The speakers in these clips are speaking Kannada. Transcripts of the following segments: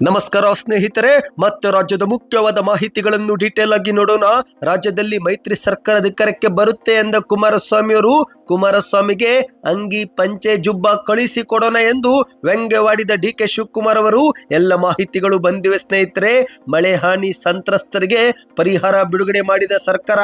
ನಮಸ್ಕಾರ ಸ್ನೇಹಿತರೆ, ಮತ್ತೆ ರಾಜ್ಯದ ಮುಖ್ಯವಾದ ಮಾಹಿತಿಗಳನ್ನು ಡೀಟೇಲ್ ಆಗಿ ನೋಡೋಣ. ರಾಜ್ಯದಲ್ಲಿ ಮೈತ್ರಿ ಸರ್ಕಾರ ಅಧಿಕಾರಕ್ಕೆ ಬರುತ್ತೆ ಎಂದ ಕುಮಾರಸ್ವಾಮಿ ಅವರು ಕುಮಾರಸ್ವಾಮಿಗೆ ಅಂಗಿ, ಪಂಚೆ, ಜುಬ್ಬ ಕಳಿಸಿ ಕೊಡೋಣ ಎಂದು ವ್ಯಂಗ್ಯವಾಡಿದ ಡಿ ಕೆ ಶಿವಕುಮಾರ್ ಅವರು ಎಲ್ಲ ಮಾಹಿತಿಗಳು ಬಂದಿವೆ ಸ್ನೇಹಿತರೆ. ಮಳೆ, ಹಾನಿ, ಸಂತ್ರಸ್ತರಿಗೆ ಪರಿಹಾರ ಬಿಡುಗಡೆ ಮಾಡಿದ ಸರ್ಕಾರ,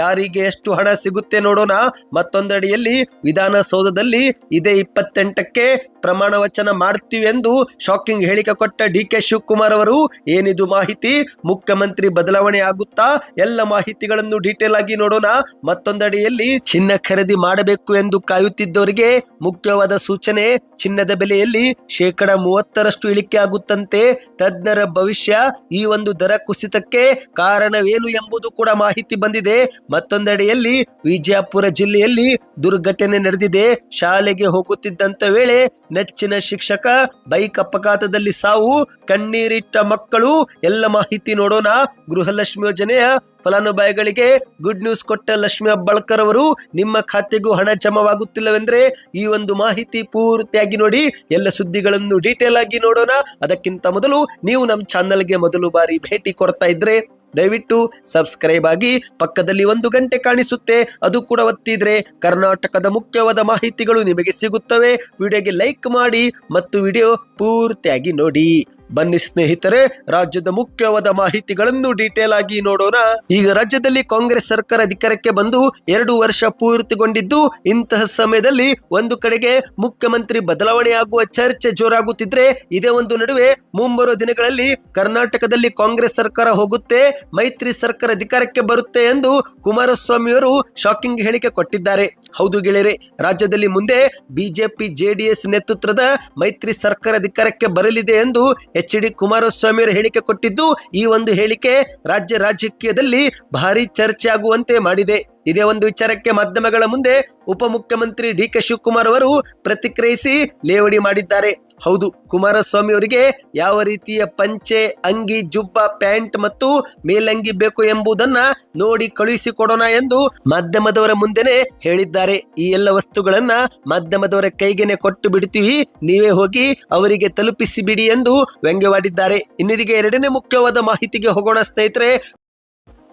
ಯಾರಿಗೆ ಎಷ್ಟು ಹಣ ಸಿಗುತ್ತೆ ನೋಡೋಣ. ಮತ್ತೊಂದಡಿಯಲ್ಲಿ ವಿಧಾನಸೌಧದಲ್ಲಿ ಇದೇ ಇಪ್ಪತ್ತೆಂಟಕ್ಕೆ ಪ್ರಮಾಣ ವಚನ ಮಾಡ್ತೀವಿ ಎಂದು ಶಾಕಿಂಗ್ ಹೇಳಿಕೆ ಕೊಟ್ಟ ಡಿ ಕೆ ಶಿವಕುಮಾರ್ ಅವರು ಏನಿದು ಮಾಹಿತಿ? ಮುಖ್ಯಮಂತ್ರಿ ಬದಲಾವಣೆ ಆಗುತ್ತಾ? ಎಲ್ಲ ಮಾಹಿತಿಗಳನ್ನು ಡೀಟೇಲ್ ಆಗಿ ನೋಡೋಣ. ಮತ್ತೊಂದಡಿಯಲ್ಲಿ ಚಿನ್ನ ಖರೀದಿ ಮಾಡಬೇಕು ಎಂದು ಕಾಯುತ್ತಿದ್ದವರಿಗೆ ಮುಖ್ಯವಾದ ಸೂಚನೆ ಚಿನ್ನದ ಬೆಲೆಯಲ್ಲಿ ಶೇಕಡ ಮೂವತ್ತರಷ್ಟು ಇಳಿಕೆ ಆಗುತ್ತಂತೆ. ತಜ್ಞರ ಭವಿಷ್ಯ ಈ ಒಂದು ದರ ಕುಸಿತಕ್ಕೆ ಕಾರಣವೇನು ಎಂಬುದು ಕೂಡ ಮಾಹಿತಿ ಬಂದಿದೆ. ಮತ್ತೊಂದೆಡೆಯಲ್ಲಿ ವಿಜಯಪುರ ಜಿಲ್ಲೆಯಲ್ಲಿ ದುರ್ಘಟನೆ ನಡೆದಿದೆ. ಶಾಲೆಗೆ ಹೋಗುತ್ತಿದ್ದಂತ ವೇಳೆ ನೆಚ್ಚಿನ ಶಿಕ್ಷಕ ಬೈಕ್ ಅಪಘಾತದಲ್ಲಿ ಸಾವು. ಕಣ್ಣೀರಿಟ್ಟ ಮಕ್ಕಳು, ಎಲ್ಲ ಮಾಹಿತಿ ನೋಡೋಣ. ಗೃಹಲಕ್ಷ್ಮಿ ಯೋಜನೆಯ ಫಲಾನುಭವಿಗಳಿಗೆ ಗುಡ್ ನ್ಯೂಸ್ ಕೊಟ್ಟ ಲಕ್ಷ್ಮಿ ಅಬ್ಬಳ್ಕರ್ ಅವರು, ನಿಮ್ಮ ಖಾತೆಗೂ ಹಣ ಜಮವಾಗುತ್ತಿಲ್ಲವೆಂದ್ರೆ ಈ ಒಂದು ಮಾಹಿತಿ ಪೂರ್ತಿಯಾಗಿ ನೋಡಿ, ಎಲ್ಲ ಸುದ್ದಿಗಳನ್ನು ಡೀಟೇಲ್ ಆಗಿ ನೋಡೋಣ. ಅದಕ್ಕಿಂತ ಮೊದಲು ನೀವು ನಮ್ಮ ಚಾನಲ್ಗೆ ಮೊದಲು ಬಾರಿ ಭೇಟಿ ಕೊಡ್ತಾ ಇದ್ರೆ, ದಯವಿಟ್ಟು ಸಬ್ಸ್ಕ್ರೈಬ್ ಆಗಿ ಪಕ್ಕದಲ್ಲಿ ಒಂದು ಗಂಟೆ ಕಾಣಿಸುತ್ತೆ. ಅದು ಕೂಡ ಒತ್ತಿದ್ರೆ ಕರ್ನಾಟಕದ ಮುಖ್ಯವಾದ ಮಾಹಿತಿಗಳು ನಿಮಗೆ ಸಿಗುತ್ತವೆ. ವಿಡಿಯೋಗೆ ಲೈಕ್ ಮಾಡಿ ಮತ್ತು ವಿಡಿಯೋ ಪೂರ್ತಿಯಾಗಿ ನೋಡಿ. ಬನ್ನಿ ಸ್ನೇಹಿತರೆ, ರಾಜ್ಯದ ಮುಖ್ಯವಾದ ಮಾಹಿತಿಗಳನ್ನು ಡೀಟೇಲ್ ಆಗಿ ನೋಡೋಣ. ಈಗ ರಾಜ್ಯದಲ್ಲಿ ಕಾಂಗ್ರೆಸ್ ಸರ್ಕಾರ ಅಧಿಕಾರಕ್ಕೆ ಬಂದು ಎರಡು ವರ್ಷ ಪೂರ್ತಿಗೊಂಡಿದ್ದು, ಇಂತಹ ಸಮಯದಲ್ಲಿ ಒಂದು ಕಡೆಗೆ ಮುಖ್ಯಮಂತ್ರಿ ಬದಲಾವಣೆ ಆಗುವ ಚರ್ಚೆ ಜೋರಾಗುತ್ತಿದ್ರೆ, ಇದೇ ಒಂದು ನಡುವೆ ಮುಂಬರುವ ದಿನಗಳಲ್ಲಿ ಕರ್ನಾಟಕದಲ್ಲಿ ಕಾಂಗ್ರೆಸ್ ಸರ್ಕಾರ ಹೋಗುತ್ತೆ, ಮೈತ್ರಿ ಸರ್ಕಾರ ಅಧಿಕಾರಕ್ಕೆ ಬರುತ್ತೆ ಎಂದು ಕುಮಾರಸ್ವಾಮಿ ಅವರು ಶಾಕಿಂಗ್ ಹೇಳಿಕೆ ಕೊಟ್ಟಿದ್ದಾರೆ. ಹೌದು ಗೆಳೆಯರೆ, ರಾಜ್ಯದಲ್ಲಿ ಮುಂದೆ ಬಿಜೆಪಿ, ಜೆಡಿಎಸ್ ನೇತೃತ್ವದ ಮೈತ್ರಿ ಸರ್ಕಾರ ಅಧಿಕಾರಕ್ಕೆ ಬರಲಿದೆ ಎಂದು ಎಚ್ ಡಿ ಕುಮಾರಸ್ವಾಮಿ ಹೇಳಿಕೆ ಕೊಟ್ಟಿದ್ದು ಈ ಒಂದು ಹೇಳಿಕೆ ರಾಜ್ಯ ರಾಜಕೀಯದಲ್ಲಿ ಭಾರಿ ಚರ್ಚೆ ಆಗುವಂತೆ ಮಾಡಿದೆ. ಇದೇ ಒಂದು ವಿಚಾರಕ್ಕೆ ಮಾಧ್ಯಮಗಳ ಮುಂದೆ ಉಪಮುಖ್ಯಮಂತ್ರಿ ಡಿ ಕೆ ಶಿವಕುಮಾರ್ ಅವರು ಪ್ರತಿಕ್ರಿಯಿಸಿ ಲೇವಡಿ ಮಾಡಿದ್ದಾರೆ. ಹೌದು, ಕುಮಾರಸ್ವಾಮಿ ಅವರಿಗೆ ಯಾವ ರೀತಿಯ ಪಂಚೆ, ಅಂಗಿ, ಜುಬ್ಬ, ಪ್ಯಾಂಟ್ ಮತ್ತು ಮೇಲಂಗಿ ಬೇಕು ಎಂಬುದನ್ನ ನೋಡಿ ಕಳುಹಿಸಿಕೊಡೋಣ ಎಂದು ಮಾಧ್ಯಮದವರ ಮುಂದೆನೆ ಹೇಳಿದ್ದಾರೆ. ಈ ಎಲ್ಲ ವಸ್ತುಗಳನ್ನ ಮಾಧ್ಯಮದವರ ಕೈಗೆನೆ ಕೊಟ್ಟು ಬಿಡ್ತೀವಿ. ನೀವೇ ಹೋಗಿ ಅವರಿಗೆ ತಲುಪಿಸಿ ಬಿಡಿ ಎಂದು ವ್ಯಂಗ್ಯವಾಡಿದ್ದಾರೆ. ಇನ್ನಿದಿಗೆ ಎರಡನೇ ಮುಖ್ಯವಾದ ಮಾಹಿತಿಗೆ ಹೋಗೋಣ ಸ್ನೇಹಿತರೆ.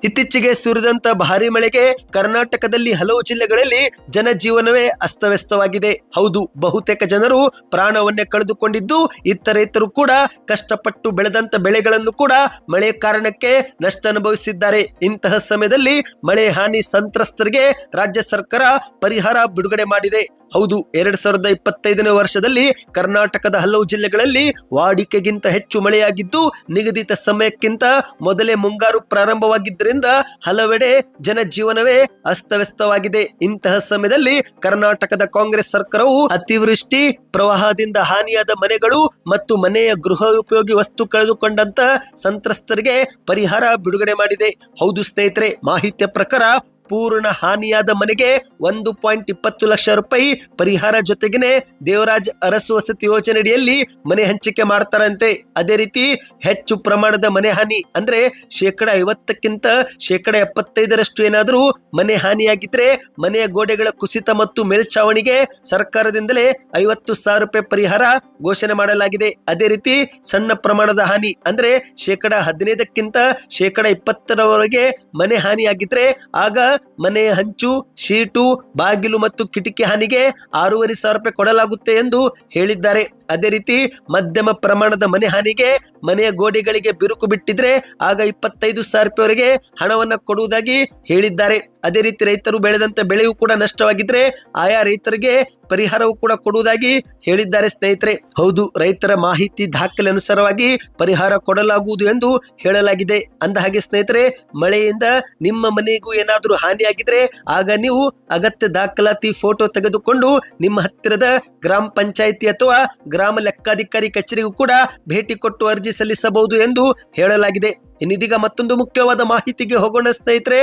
ಇತ್ತೀಚೆಗೆ ಸುರಿದಂತ ಭಾರಿ ಮಳೆಗೆ ಕರ್ನಾಟಕದಲ್ಲಿ ಹಲವು ಜಿಲ್ಲೆಗಳಲ್ಲಿ ಜನಜೀವನವೇ ಅಸ್ತವ್ಯಸ್ತವಾಗಿದೆ. ಹೌದು, ಬಹುತೇಕ ಜನರು ಪ್ರಾಣವನ್ನೇ ಕಳೆದುಕೊಂಡಿದ್ದು, ಇತರೇತರು ಕೂಡ ಕಷ್ಟಪಟ್ಟು ಬೆಳೆದಂತ ಬೆಳೆಗಳನ್ನು ಕೂಡ ಮಳೆ ಕಾರಣಕ್ಕೆ ನಷ್ಟ ಅನುಭವಿಸಿದ್ದಾರೆ. ಇಂತಹ ಸಮಯದಲ್ಲಿ ಮಳೆ ಹಾನಿ ಸಂತ್ರಸ್ತರಿಗೆ ರಾಜ್ಯ ಸರ್ಕಾರ ಪರಿಹಾರ ಬಿಡುಗಡೆ ಮಾಡಿದೆ. ಹೌದು, ಎರಡ್ ಸಾವಿರದ ಇಪ್ಪತ್ತೈದನೇ ವರ್ಷದಲ್ಲಿ ಕರ್ನಾಟಕದ ಹಲವು ಜಿಲ್ಲೆಗಳಲ್ಲಿ ವಾಡಿಕೆಗಿಂತ ಹೆಚ್ಚು ಮಳೆಯಾಗಿದ್ದು, ನಿಗದಿತ ಸಮಯಕ್ಕಿಂತ ಮೊದಲೇ ಮುಂಗಾರು ಪ್ರಾರಂಭವಾಗಿದ್ದರಿಂದ ಹಲವೆಡೆ ಜನಜೀವನವೇ ಅಸ್ತವ್ಯಸ್ತವಾಗಿದೆ. ಇಂತಹ ಸಮಯದಲ್ಲಿ ಕರ್ನಾಟಕದ ಕಾಂಗ್ರೆಸ್ ಸರ್ಕಾರವು ಅತಿವೃಷ್ಟಿ, ಪ್ರವಾಹದಿಂದ ಹಾನಿಯಾದ ಮನೆಗಳು ಮತ್ತು ಮನೆಯ ಗೃಹ ಉಪಯೋಗಿ ವಸ್ತು ಕಳೆದುಕೊಂಡಂತ ಸಂತ್ರಸ್ತರಿಗೆ ಪರಿಹಾರ ಬಿಡುಗಡೆ ಮಾಡಿದೆ. ಹೌದು ಸ್ನೇಹಿತರೆ, ಮಾಹಿತಿಯ ಪ್ರಕಾರ ಪೂರ್ಣ ಹಾನಿಯಾದ ಮನೆಗೆ ಒಂದು ಪಾಯಿಂಟ್ ಇಪ್ಪತ್ತು ಲಕ್ಷ ರೂಪಾಯಿ ಪರಿಹಾರ ಜೊತೆಗೇನೆ ದೇವರಾಜ್ ಅರಸು ವಸತಿ ಯೋಜನೆಯಡಿಯಲ್ಲಿ ಮನೆ ಹಂಚಿಕೆ ಮಾಡ್ತಾರಂತೆ. ಅದೇ ರೀತಿ ಹೆಚ್ಚು ಪ್ರಮಾಣದ ಮನೆ ಹಾನಿ ಅಂದ್ರೆ ಶೇಕಡ ಐವತ್ತಕ್ಕಿಂತ ಶೇಕಡ ಎಪ್ಪತ್ತೈದರಷ್ಟು ಏನಾದರೂ ಮನೆ ಹಾನಿಯಾಗಿದ್ರೆ ಮನೆಯ ಗೋಡೆಗಳ ಕುಸಿತ ಮತ್ತು ಮೇಲ್ಛಾವಣಿಗೆ ಸರ್ಕಾರದಿಂದಲೇ ಐವತ್ತು ಸಾವಿರ ರೂಪಾಯಿ ಪರಿಹಾರ ಘೋಷಣೆ ಮಾಡಲಾಗಿದೆ. ಅದೇ ರೀತಿ ಸಣ್ಣ ಪ್ರಮಾಣದ ಹಾನಿ ಅಂದ್ರೆ ಶೇಕಡ ಹದಿನೈದಕ್ಕಿಂತ ಶೇಕಡ ಇಪ್ಪತ್ತರವರೆಗೆ ಮನೆ ಹಾನಿಯಾಗಿದ್ರೆ ಆಗ ಮನೆಯ ಹಂಚು ಶೀಟು ಬಾಗಿಲು ಮತ್ತು ಕಿಟಕಿ ಹಾನಿಗೆ ಆರೂವರೆ ಸಾವಿರ ರೂಪಾಯಿ ಕೊಡಲಾಗುತ್ತೆ ಎಂದು ಹೇಳಿದ್ದಾರೆ. ಅದೇ ರೀತಿ ಮಧ್ಯಮ ಪ್ರಮಾಣದ ಮನೆ ಹಾನಿಗೆ ಮನೆಯ ಗೋಡೆಗಳಿಗೆ ಬಿರುಕು ಬಿಟ್ಟಿದ್ರೆ ಆಗ ಇಪ್ಪತ್ತೈದು ಸಾವಿರ ರೂಪಾಯಿವರೆಗೆ ಹಣವನ್ನು ಕೊಡುವುದಾಗಿ ಹೇಳಿದ್ದಾರೆ. ಅದೇ ರೀತಿ ರೈತರು ಬೆಳೆದಂತ ಬೆಳೆಯೂ ಕೂಡ ನಷ್ಟವಾಗಿದ್ರೆ ಆಯಾ ರೈತರಿಗೆ ಪರಿಹಾರವೂ ಕೂಡ ಕೊಡುವುದಾಗಿ ಹೇಳಿದ್ದಾರೆ ಸ್ನೇಹಿತರೆ. ಹೌದು, ರೈತರ ಮಾಹಿತಿ ದಾಖಲೆ ಅನುಸಾರವಾಗಿ ಪರಿಹಾರ ಕೊಡಲಾಗುವುದು ಎಂದು ಹೇಳಲಾಗಿದೆ. ಅಂದ ಹಾಗೆ ಸ್ನೇಹಿತರೆ, ಮಳೆಯಿಂದ ನಿಮ್ಮ ಮನೆಗೂ ಏನಾದರೂ ಹಾನಿಯಾಗಿದ್ರೆ ಆಗ ನೀವು ಅಗತ್ಯ ದಾಖಲಾತಿ ಫೋಟೋ ತೆಗೆದುಕೊಂಡು ನಿಮ್ಮ ಹತ್ತಿರದ ಗ್ರಾಮ ಪಂಚಾಯಿತಿ ಅಥವಾ ಗ್ರಾಮ ಲೆಕ್ಕಾಧಿಕಾರಿ ಕಚೇರಿಗೂ ಕೂಡ ಭೇಟಿ ಕೊಟ್ಟು ಅರ್ಜಿ ಸಲ್ಲಿಸಬಹುದು ಎಂದು ಹೇಳಲಾಗಿದೆ. ಇನ್ನಿದೀಗ ಮತ್ತೊಂದು ಮುಖ್ಯವಾದ ಮಾಹಿತಿಗೆ ಹೋಗೋಣ ಸ್ನೇಹಿತರೆ.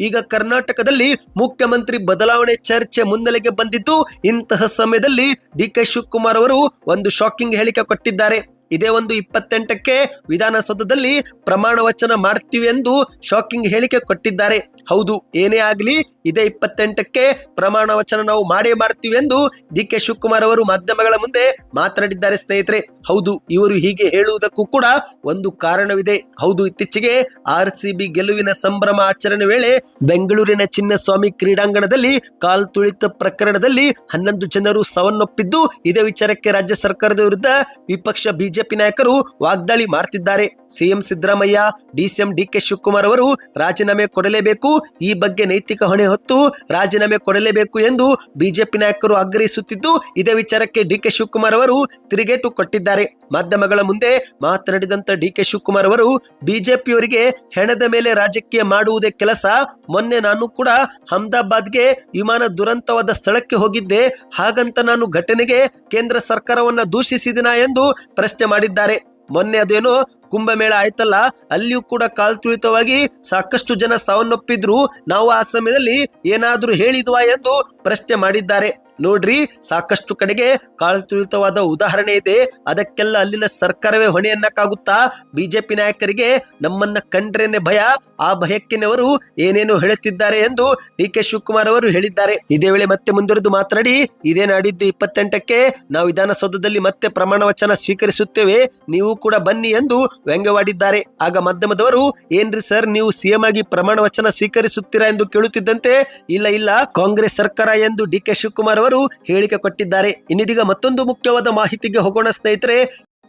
ಈಗ ಕರ್ನಾಟಕದಲ್ಲಿ ಮುಖ್ಯಮಂತ್ರಿ ಬದಲಾವಣೆ ಚರ್ಚೆ ಮುನ್ನೆಲೆಗೆ ಬಂದಿದ್ದು ಇಂತಹ ಸಮಯದಲ್ಲಿ ಡಿ ಕೆ ಶಿವಕುಮಾರ್ ಅವರು ಒಂದು ಶಾಕಿಂಗ್ ಹೇಳಿಕೆ ಕೊಟ್ಟಿದ್ದಾರೆ. ಇದೇ ಒಂದು ಇಪ್ಪತ್ತೆಂಟಕ್ಕೆ ವಿಧಾನಸೌಧದಲ್ಲಿ ಪ್ರಮಾಣ ವಚನ ಮಾಡ್ತೀವಿ ಎಂದು ಶಾಕಿಂಗ್ ಹೇಳಿಕೆ ಕೊಟ್ಟಿದ್ದಾರೆ. ಹೌದು, ಏನೇ ಆಗಲಿ, ಇದೇ ಇಪ್ಪತ್ತೆಂಟಕ್ಕೆ ಪ್ರಮಾಣ ವಚನ ನಾವು ಮಾಡೇ ಮಾಡ್ತೀವಿ ಎಂದು ಡಿ ಕೆ ಶಿವಕುಮಾರ್ ಅವರು ಮಾಧ್ಯಮಗಳ ಮುಂದೆ ಮಾತನಾಡಿದ್ದಾರೆ ಸ್ನೇಹಿತರೆ. ಹೌದು, ಇವರು ಹೀಗೆ ಹೇಳುವುದಕ್ಕೂ ಕೂಡ ಒಂದು ಕಾರಣವಿದೆ. ಹೌದು, ಇತ್ತೀಚೆಗೆ ಆರ್ ಸಿ ಬಿ ಗೆಲುವಿನ ಸಂಭ್ರಮ ಆಚರಣೆ ವೇಳೆ ಬೆಂಗಳೂರಿನ ಚಿನ್ನಸ್ವಾಮಿ ಕ್ರೀಡಾಂಗಣದಲ್ಲಿ ಕಾಲ್ ತುಳಿತ ಪ್ರಕರಣದಲ್ಲಿ ಹನ್ನೊಂದು ಜನರು ಸಾವನ್ನಪ್ಪಿದ್ದು, ಇದೇ ವಿಚಾರಕ್ಕೆ ರಾಜ್ಯ ಸರ್ಕಾರದ ವಿರುದ್ಧ ವಿಪಕ್ಷ ಬಿಜೆಪಿ ನಾಯಕರು ವಾಗ್ದಾಳಿ ಮಾಡ್ತಿದ್ದಾರೆ. CM Siddaramaiah, DCM DK Shivakumar ಅವರು ರಾಜೀನಾಮೆ ಕೊಡಲೇಬೇಕು. ಈ ಬಗ್ಗೆ ನೈತಿಕ ಹೊಣೆ ಹೊತ್ತು ರಾಜೀನಾಮೆ ಕೊಡಲೇಬೇಕು ಎಂದು ಬಿಜೆಪಿ ನಾಯಕರು ಆಗ್ರಹಿಸುತ್ತಿದ್ದು, ಇದೇ ವಿಚಾರಕ್ಕೆ ಡಿಕೆ ಶಿವಕುಮಾರ್ ಅವರು ತಿರುಗೇಟು ಕೊಟ್ಟಿದ್ದಾರೆ. ಮಾಧ್ಯಮಗಳ ಮುಂದೆ ಮಾತನಾಡಿದಂತ ಡಿಕೆ ಶಿವಕುಮಾರ್ ಅವರು, ಬಿಜೆಪಿಯವರಿಗೆ ಹೆಣದ ಮೇಲೆ ರಾಜಕೀಯ ಮಾಡುವುದೇ ಕೆಲಸ. ಮೊನ್ನೆ ನಾನು ಕೂಡ ಅಹಮದಾಬಾದ್ಗೆ ವಿಮಾನ ದುರಂತವಾದ ಸ್ಥಳಕ್ಕೆ ಹೋಗಿದ್ದೆ. ಹಾಗಂತ ನಾನು ಘಟನೆಗೆ ಕೇಂದ್ರ ಸರ್ಕಾರವನ್ನ ದೂಷಿಸಿದಿನ ಎಂದು ಪ್ರಶ್ನೆ ಮಾಡಿದ್ದಾರೆ. ಮೊನ್ನೆ ಅದೇನೋ ಕುಂಭಮೇಳ ಆಯ್ತಲ್ಲ, ಅಲ್ಲಿಯೂ ಕೂಡ ಕಾಲ್ತುಳಿತವಾಗಿ ಸಾಕಷ್ಟು ಜನ ಸಾವನ್ನಪ್ಪಿದ್ರು. ನಾವು ಆ ಸಮಯದಲ್ಲಿ ಏನಾದ್ರೂ ಹೇಳಿದ್ವಾ ಎಂದು ಪ್ರಶ್ನೆ ಮಾಡಿದ್ದಾರೆ. ನೋಡ್ರಿ, ಸಾಕಷ್ಟು ಕಡೆಗೆ ಕಾಳತುಳಿತವಾದ ಉದಾಹರಣೆ ಇದೆ. ಅದಕ್ಕೆಲ್ಲ ಅಲ್ಲಿನ ಸರ್ಕಾರವೇ ಹೊಣೆಯನ್ನಕ್ಕಾಗುತ್ತಾ ಬಿಜೆಪಿ ನಾಯಕರಿಗೆ ನಮ್ಮನ್ನ ಕಂಡ್ರೇನೆ ಭಯ. ಆ ಭಯಕ್ಕಿನವರು ಏನೇನು ಹೇಳುತ್ತಿದ್ದಾರೆ ಎಂದು ಡಿ ಕೆ ಶಿವಕುಮಾರ್ ಅವರು ಹೇಳಿದ್ದಾರೆ. ಇದೇ ವೇಳೆ ಮತ್ತೆ ಮುಂದುವರೆದು ಮಾತನಾಡಿ, ಇದೇ ನಾಡಿದ್ದು ಇಪ್ಪತ್ತೆಂಟಕ್ಕೆ ನಾವು ವಿಧಾನಸೌಧದಲ್ಲಿ ಮತ್ತೆ ಪ್ರಮಾಣ ವಚನ ಸ್ವೀಕರಿಸುತ್ತೇವೆ. ನೀವು ಕೂಡ ಬನ್ನಿ ಎಂದು ವ್ಯಂಗ್ಯವಾಡಿದ್ದಾರೆ. ಆಗ ಮಾಧ್ಯಮದವರು, ಏನ್ರಿ ಸರ್ ನೀವು ಸಿಎಂ ಆಗಿ ಪ್ರಮಾಣ ವಚನ ಸ್ವೀಕರಿಸುತ್ತೀರಾ ಎಂದು ಕೇಳುತ್ತಿದ್ದಂತೆ? ಇಲ್ಲ ಇಲ್ಲ, ಕಾಂಗ್ರೆಸ್ ಸರ್ಕಾರ ಎಂದು ಡಿ ಕೆ ಶಿವಕುಮಾರ್ ಅವರು ಹೇಳಿಕೆ ಕೊಟ್ಟಿದ್ದಾರೆ. ಇನ್ನಿದೀಗ ಮತ್ತೊಂದು ಮುಖ್ಯವಾದ ಮಾಹಿತಿಗೆ ಹೋಗೋಣ ಸ್ನೇಹಿತರೆ.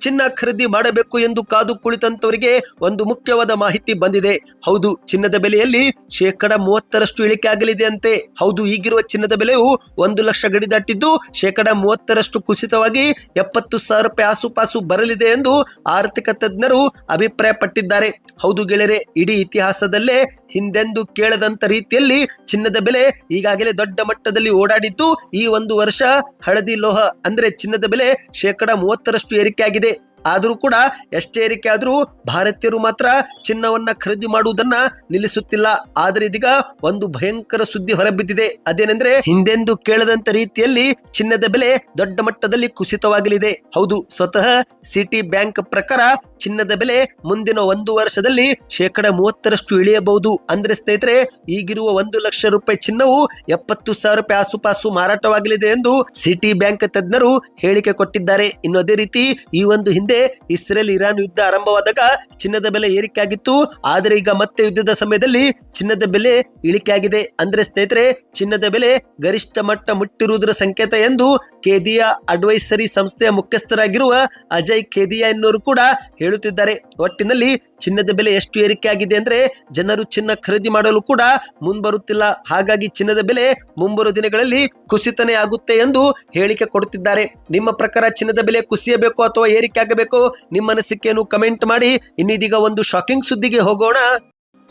ಚಿನ್ನ ಖರೀದಿ ಮಾಡಬೇಕು ಎಂದು ಕಾದು ಕುಳಿತಂತವರಿಗೆ ಒಂದು ಮುಖ್ಯವಾದ ಮಾಹಿತಿ ಬಂದಿದೆ. ಹೌದು, ಚಿನ್ನದ ಬೆಲೆಯಲ್ಲಿ ಶೇಕಡ ಮೂವತ್ತರಷ್ಟು ಇಳಿಕೆ ಆಗಲಿದೆ ಅಂತೆ. ಹೌದು, ಈಗಿರುವ ಚಿನ್ನದ ಬೆಲೆಯು ಒಂದು ಲಕ್ಷ ಗಡಿ ದಾಟಿದ್ದು ಶೇಕಡ ಮೂವತ್ತರಷ್ಟು ಕುಸಿತವಾಗಿ ಎಪ್ಪತ್ತು ಸಾವಿರ ರೂಪಾಯಿ ಆಸುಪಾಸು ಬರಲಿದೆ ಎಂದು ಆರ್ಥಿಕ ತಜ್ಞರು ಅಭಿಪ್ರಾಯಪಟ್ಟಿದ್ದಾರೆ. ಹೌದು ಗೆಳೆಯರೆ, ಇಡೀ ಇತಿಹಾಸದಲ್ಲೇ ಹಿಂದೆಂದು ಕೇಳದಂತ ರೀತಿಯಲ್ಲಿ ಚಿನ್ನದ ಬೆಲೆ ಈಗಾಗಲೇ ದೊಡ್ಡ ಮಟ್ಟದಲ್ಲಿ ಓಡಾಡಿದ್ದು ಈ ಒಂದು ವರ್ಷ ಹಳದಿ ಲೋಹ, ಅಂದ್ರೆ ಚಿನ್ನದ ಬೆಲೆ ಶೇಕಡ ಮೂವತ್ತರಷ್ಟು ಏರಿಕೆ ಆಗಿದೆ ಆದರೂ ಕೂಡ ಎಷ್ಟೇ ಏರಿಕೆ ಆದರೂ ಭಾರತೀಯರು ಮಾತ್ರ ಚಿನ್ನವನ್ನ ಖರೀದಿ ಮಾಡುವುದನ್ನ ನಿಲ್ಲಿಸುತ್ತಿಲ್ಲ. ಆದರೆ ಇದೀಗ ಒಂದು ಭಯಂಕರ ಸುದ್ದಿ ಹೊರಬಿದ್ದಿದೆ. ಅದೇನೆಂದ್ರೆ ಹಿಂದೆಂದು ಕೇಳದಂತ ರೀತಿಯಲ್ಲಿ ಚಿನ್ನದ ಬೆಲೆ ದೊಡ್ಡ ಮಟ್ಟದಲ್ಲಿ ಕುಸಿತವಾಗಲಿದೆ. ಹೌದು, ಸ್ವತಃ ಸಿಟಿ ಬ್ಯಾಂಕ್ ಪ್ರಕಾರ ಚಿನ್ನದ ಬೆಲೆ ಮುಂದಿನ ಒಂದು ವರ್ಷದಲ್ಲಿ ಶೇಕಡ ಮೂವತ್ತರಷ್ಟು ಇಳಿಯಬಹುದು. ಅಂದ್ರೆ ಸ್ನೇಹಿತರೆ, ಈಗಿರುವ ಒಂದು ಲಕ್ಷ ರೂಪಾಯಿ ಚಿನ್ನವು ಎಪ್ಪತ್ತು ಸಾವಿರ ರೂಪಾಯಿ ಆಸುಪಾಸು ಮಾರಾಟವಾಗಲಿದೆ ಎಂದು ಸಿಟಿ ಬ್ಯಾಂಕ್ ತಜ್ಞರು ಹೇಳಿಕೆ ಕೊಟ್ಟಿದ್ದಾರೆ. ಇನ್ನು ಅದೇ ರೀತಿ ಈ ಒಂದು ಹಿಂದೆ ಇಸ್ರೇಲ್ ಇರಾನ್ ಯುದ್ಧ ಆರಂಭವಾದಾಗ ಚಿನ್ನದ ಬೆಲೆ ಏರಿಕೆ ಆಗಿತ್ತು. ಆದರೆ ಈಗ ಮತ್ತೆ ಯುದ್ಧದ ಸಮಯದಲ್ಲಿ ಚಿನ್ನದ ಬೆಲೆ ಇಳಿಕೆ ಆಗಿದೆ. ಅಂದ್ರೆ ಸ್ನೇಹಿತರೆ, ಚಿನ್ನದ ಬೆಲೆ ಗರಿಷ್ಠ ಮಟ್ಟ ಮುಟ್ಟಿರುವುದರ ಸಂಕೇತ ಎಂದು ಕೇದಿಯಾ ಅಡ್ವೈಸರಿ ಸಂಸ್ಥೆಯ ಮುಖ್ಯಸ್ಥರಾಗಿರುವ ಅಜಯ್ ಕೇದಿಯಾ ಎನ್ನುವರು ಕೂಡ ಹೇಳುತ್ತಿದ್ದಾರೆ. ಒಟ್ಟಿನಲ್ಲಿ ಚಿನ್ನದ ಬೆಲೆ ಎಷ್ಟು ಏರಿಕೆ ಆಗಿದೆ ಅಂದ್ರೆ ಜನರು ಚಿನ್ನ ಖರೀದಿ ಮಾಡಲು ಕೂಡ ಮುಂಬರುತ್ತಿಲ್ಲ. ಹಾಗಾಗಿ ಚಿನ್ನದ ಬೆಲೆ ಮುಂಬರುವ ದಿನಗಳಲ್ಲಿ ಕುಸಿತನೇ ಆಗುತ್ತೆ ಎಂದು ಹೇಳಿಕೆ ಕೊಡುತ್ತಿದ್ದಾರೆ. ನಿಮ್ಮ ಪ್ರಕಾರ ಚಿನ್ನದ ಬೆಲೆ ಕುಸಿಯಬೇಕು ಅಥವಾ ಏರಿಕೆ ನಿಮ್ಮ ಅನಿಸಿಕೆಯನ್ನು ಕಮೆಂಟ್ ಮಾಡಿ. ಇನ್ನಿದೀಗ ಒಂದು ಶಾಕಿಂಗ್ ಸುದ್ದಿಗೆ ಹೋಗೋಣ.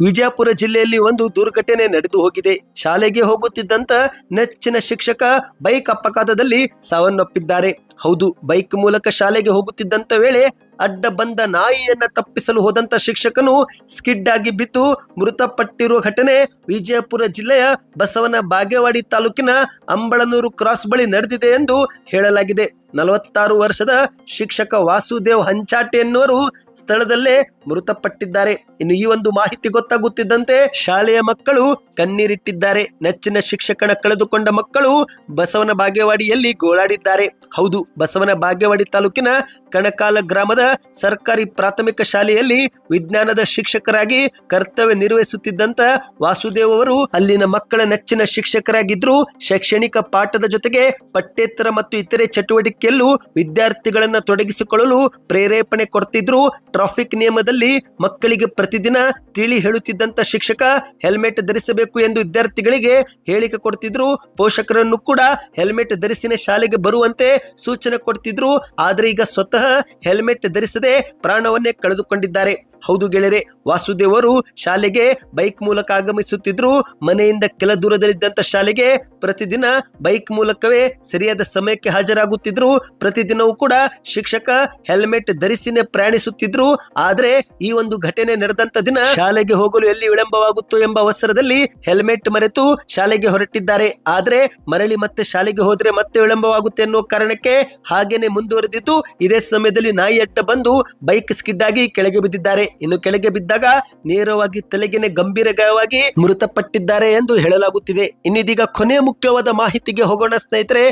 ವಿಜಯಪುರ ಜಿಲ್ಲೆಯಲ್ಲಿ ಒಂದು ದುರ್ಘಟನೆ ನಡೆದು ಹೋಗಿದೆ. ಶಾಲೆಗೆ ಹೋಗುತ್ತಿದ್ದಂತ ನೆಚ್ಚಿನ ಶಿಕ್ಷಕ ಬೈಕ್ ಅಪಘಾತದಲ್ಲಿ ಸಾವನ್ನಪ್ಪಿದ್ದಾರೆ. ಹೌದು, ಬೈಕ್ ಮೂಲಕ ಶಾಲೆಗೆ ಹೋಗುತ್ತಿದ್ದಂತ ವೇಳೆ ಅಡ್ಡ ಬಂದ ನಾಯಿಯನ್ನ ತಪ್ಪಿಸಲು ಹೋದಂತ ಶಿಕ್ಷಕನು ಸ್ಕಿಡ್ ಆಗಿ ಬಿದ್ದು ಮೃತಪಟ್ಟಿರುವ ಘಟನೆ ವಿಜಯಪುರ ಜಿಲ್ಲೆಯ ಬಸವನ ಬಾಗೇವಾಡಿ ತಾಲೂಕಿನ ಅಂಬಳನೂರು ಕ್ರಾಸ್ ಬಳಿ ನಡೆದಿದೆ ಎಂದು ಹೇಳಲಾಗಿದೆ. ನಲವತ್ತಾರು ವರ್ಷದ ಶಿಕ್ಷಕ ವಾಸುದೇವ್ ಹಂಚಾಟೆ ಎನ್ನುವರು ಸ್ಥಳದಲ್ಲೇ ಮೃತಪಟ್ಟಿದ್ದಾರೆ. ಇನ್ನು ಈ ಒಂದು ಮಾಹಿತಿ ಗೊತ್ತಾಗುತ್ತಿದ್ದಂತೆ ಶಾಲೆಯ ಮಕ್ಕಳು ಕಣ್ಣೀರಿಟ್ಟಿದ್ದಾರೆ. ನೆಚ್ಚಿನ ಶಿಕ್ಷಕನ ಕಳೆದುಕೊಂಡ ಮಕ್ಕಳು ಬಸವನ ಬಾಗೇವಾಡಿಯಲ್ಲಿ ಗೋಳಾಡಿದ್ದಾರೆ. ಹೌದು, ಬಸವನ ಬಾಗೇವಾಡಿ ತಾಲೂಕಿನ ಕಣಕಾಲ ಗ್ರಾಮದ ಸರ್ಕಾರಿ ಪ್ರಾಥಮಿಕ ಶಾಲೆಯಲ್ಲಿ ವಿಜ್ಞಾನದ ಶಿಕ್ಷಕರಾಗಿ ಕರ್ತವ್ಯ ನಿರ್ವಹಿಸುತ್ತಿದ್ದಂತ ವಾಸುದೇವ್ ಅವರು ಅಲ್ಲಿನ ಮಕ್ಕಳ ನೆಚ್ಚಿನ ಶಿಕ್ಷಕರಾಗಿದ್ರು. ಶೈಕ್ಷಣಿಕ ಪಾಠದ ಜೊತೆಗೆ ಪಠ್ಯೇತರ ಮತ್ತು ಇತರೆ ಚಟುವಟಿಕೆಯಲ್ಲೂ ವಿದ್ಯಾರ್ಥಿಗಳನ್ನ ತೊಡಗಿಸಿಕೊಳ್ಳಲು ಪ್ರೇರೇಪಣೆ ಕೊಡ್ತಿದ್ರು. ಟ್ರಾಫಿಕ್ ನಿಯಮದಲ್ಲಿ ಮಕ್ಕಳಿಗೆ ಪ್ರತಿದಿನ ತಿಳಿ ಹೇಳುತ್ತಿದ್ದಂತ ಶಿಕ್ಷಕ ಹೆಲ್ಮೆಟ್ ಧರಿಸಬೇಕು ಎಂದು ವಿದ್ಯಾರ್ಥಿಗಳಿಗೆ ಹೇಳಿಕೆ ಕೊಡ್ತಿದ್ರು. ಪೋಷಕರನ್ನು ಕೂಡ ಹೆಲ್ಮೆಟ್ ಧರಿಸಿನ ಶಾಲೆಗೆ ಬರುವಂತೆ ಸೂಚನೆ ಕೊಡ್ತಿದ್ರು. ಆದ್ರೆ ಈಗ ಸ್ವತಃ ಹೆಲ್ಮೆಟ್ ಧರಿಸದೆ ಪ್ರಾಣವನ್ನೇ ಕಳೆದುಕೊಂಡಿದ್ದಾರೆ. ಹೌದು ಗೆಳೆಯರೆ, ವಾಸುದೇವರು ಶಾಲೆಗೆ ಬೈಕ್ ಮೂಲಕ ಆಗಮಿಸುತ್ತಿದ್ರು ಮನೆಯಿಂದ ಕೆಲ ದೂರದಲ್ಲಿದ್ದಂತ ಶಾಲೆಗೆ ಪ್ರತಿದಿನ ಬೈಕ್ ಮೂಲಕವೇ ಸರಿಯಾದ ಸಮಯಕ್ಕೆ ಹಾಜರಾಗುತ್ತಿದ್ರು ಪ್ರತಿದಿನವೂ ಕೂಡ ಶಿಕ್ಷಕ ಹೆಲ್ಮೆಟ್ ಧರಿಸಿನೇ ಪ್ರಯಾಣಿಸುತ್ತಿದ್ರು, ಆದ್ರೆ ಈ ಒಂದು ಘಟನೆ ನಡೆದಂತ ದಿನ ಶಾಲೆಗೆ ಹೋಗಲು ಎಲ್ಲಿ ವಿಳಂಬವಾಗುತ್ತೋ ಎಂಬ ಅವಸರದಲ್ಲಿ ಹೆಲ್ಮೆಟ್ ಮರೆತು ಶಾಲೆಗೆ ಹೊರಟಿದ್ದಾರೆ. ಆದ್ರೆ ಮರಳಿ ಮತ್ತೆ ಶಾಲೆಗೆ ಹೋದ್ರೆ ಮತ್ತೆ ವಿಳಂಬವಾಗುತ್ತೆ ಅನ್ನೋ ಕಾರಣಕ್ಕೆ ಹಾಗೇನೆ ಮುಂದುವರೆದಿದ್ದು, ಇದೇ ಸಮಯದಲ್ಲಿ ನಾಯಿ ಅಡ್ಡ ಬಂದು ಬೈಕ್ ಸ್ಕಿಡ್ ಆಗಿ ಕೆಳಗೆ ಬಿದ್ದಿದ್ದಾರೆ. ಇನ್ನು ಕೆಳಗೆ ಬಿದ್ದಾಗ ನೇರವಾಗಿ ತಲೆಗೆನೆ ಗಂಭೀರ ಗಾಯವಾಗಿ ಮೃತಪಟ್ಟಿದ್ದಾರೆ ಎಂದು ಹೇಳಲಾಗುತ್ತಿದೆ. ಇನ್ನಿದೀಗ ಕೊನೆ ಮುಖ್ಯವಾದ ಮಾಹಿತಿಗೆ ಹೋಗೋಣ ಸ್ನೇಹಿತರೆ.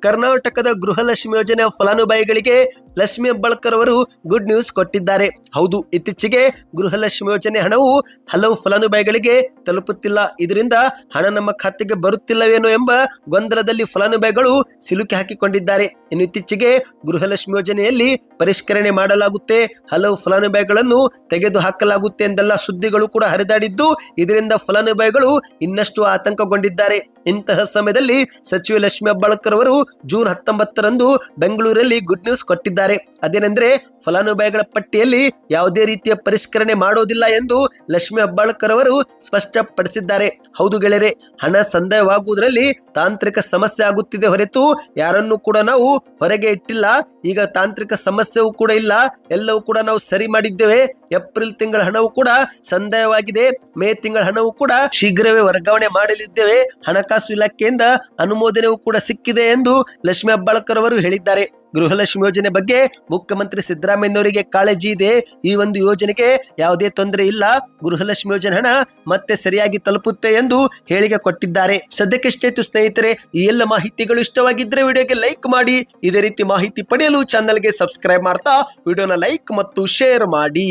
ಕರ್ನಾಟಕದ ಗೃಹಲಕ್ಷ್ಮಿ ಯೋಜನೆ ಫಲಾನುಭವಿಗಳಿಗೆ ಲಕ್ಷ್ಮಿ ಹೆಬ್ಬಾಳ್ಕರ್ ಅವರು ಗುಡ್ ನ್ಯೂಸ್ ಕೊಟ್ಟಿದ್ದಾರೆ. ಹೌದು, ಇತ್ತೀಚೆಗೆ ಗೃಹಲಕ್ಷ್ಮಿ ಯೋಜನೆ ಹಣವು ಹಲವು ಫಲಾನುಭವಿಗಳಿಗೆ ತಲುಪುತ್ತಿಲ್ಲ. ಇದರಿಂದ ಹಣ ನಮ್ಮ ಖಾತೆಗೆ ಬರುತ್ತಿಲ್ಲವೇನೋ ಎಂಬ ಗೊಂದಲದಲ್ಲಿ ಫಲಾನುಭವಿಗಳು ಸಿಲುಕಿ ಹಾಕಿಕೊಂಡಿದ್ದಾರೆ. ಇನ್ನು ಇತ್ತೀಚೆಗೆ ಗೃಹಲಕ್ಷ್ಮಿ ಯೋಜನೆಯಲ್ಲಿ ಪರಿಷ್ಕರಣೆ ಮಾಡಲಾಗುತ್ತೆ. ಹಲವು ಫಲಾನುಭವಿಗಳನ್ನು ತೆಗೆದು ಹಾಕಲಾಗುತ್ತೆ ಎಂದೆಲ್ಲ ಸುದ್ದಿಗಳು ಕೂಡ ಹರಿದಾಡಿದ್ದು, ಇದರಿಂದ ಫಲಾನುಭವಿಗಳು ಇನ್ನಷ್ಟು ಆತಂಕಗೊಂಡಿದ್ದಾರೆ. ಇಂತಹ ಸಮಯದಲ್ಲಿ ಸಚಿವ ಲಕ್ಷ್ಮಿ ಹೆಬ್ಬಾಳ್ಕರ್ ಅವರು ಜೂನ್ ಹತ್ತೊಂಬತ್ತರಂದು ಬೆಂಗಳೂರಲ್ಲಿ ಗುಡ್ ನ್ಯೂಸ್ ಕೊಟ್ಟಿದ್ದಾರೆ. ಅದೇನೆಂದ್ರೆ ಫಲಾನುಭವಿಗಳ ಪಟ್ಟಿಯಲ್ಲಿ ಯಾವುದೇ ರೀತಿಯ ಪರಿಷ್ಕರಣೆ ಮಾಡೋದಿಲ್ಲ ಎಂದು ಲಕ್ಷ್ಮಿ ಹೆಬ್ಬಾಳ್ಕರ್ ಅವರು ಸ್ಪಷ್ಟಪಡಿಸಿದ್ದಾರೆ. ಹೌದು ಗೆಳೆಯರೆ, ಹಣ ಸಂದಾಯವಾಗುವುದರಲ್ಲಿ ತಾಂತ್ರಿಕ ಸಮಸ್ಯೆ ಆಗುತ್ತಿದೆ ಹೊರತು ಯಾರನ್ನು ಕೂಡ ನಾವು ಹೊರಗೆ ಇಟ್ಟಿಲ್ಲ. ಈಗ ತಾಂತ್ರಿಕ ಸಮಸ್ಯೆಯೂ ಕೂಡ ಇಲ್ಲ. ಎಲ್ಲವೂ ಕೂಡ ನಾವು ಸರಿ ಮಾಡಿದ್ದೇವೆ. ಏಪ್ರಿಲ್ ತಿಂಗಳ ಹಣವು ಕೂಡ ಸಂದಾಯವಾಗಿದೆ. ಮೇ ತಿಂಗಳ ಹಣವು ಕೂಡ ಶೀಘ್ರವೇ ವರ್ಗಾವಣೆ ಮಾಡಲಿದ್ದೇವೆ. ಹಣಕಾಸು ಇಲಾಖೆಯಿಂದ ಅನುಮೋದನೆಯೂ ಕೂಡ ಸಿಕ್ಕಿದೆ ಎಂದು ಲಕ್ಷ್ಮಿ ಹೆಬ್ಬಾಳ್ಕರ್ ಅವರು ಹೇಳಿದ್ದಾರೆ. ಗೃಹಲಕ್ಷ್ಮಿ ಯೋಜನೆ ಬಗ್ಗೆ ಮುಖ್ಯಮಂತ್ರಿ ಸಿದ್ದರಾಮಯ್ಯನವರಿಗೆ ಕಾಳಜಿ ಇದೆ. ಈ ಒಂದು ಯೋಜನೆಗೆ ಯಾವುದೇ ತೊಂದರೆ ಇಲ್ಲ. ಗೃಹಲಕ್ಷ್ಮಿ ಯೋಜನೆ ಹಣ ಮತ್ತೆ ಸರಿಯಾಗಿ ತಲುಪುತ್ತೆ ಎಂದು ಹೇಳಿಕೆ ಕೊಟ್ಟಿದ್ದಾರೆ. ಸದ್ಯಕ್ಕೆ ಸ್ನೇಹಿತರೆ, ಈ ಎಲ್ಲ ಮಾಹಿತಿಗಳು ಇಷ್ಟವಾಗಿದ್ದರೆ ವಿಡಿಯೋಗೆ ಲೈಕ್ ಮಾಡಿ. ಇದೇ ರೀತಿ ಮಾಹಿತಿ ಪಡೆಯಲು ಚಾನಲ್ಗೆ ಸಬ್ಸ್ಕ್ರೈಬ್ ಮಾಡ್ತಾ, ವಿಡಿಯೋನ ಲೈಕ್ ಮತ್ತು ಶೇರ್ ಮಾಡಿ.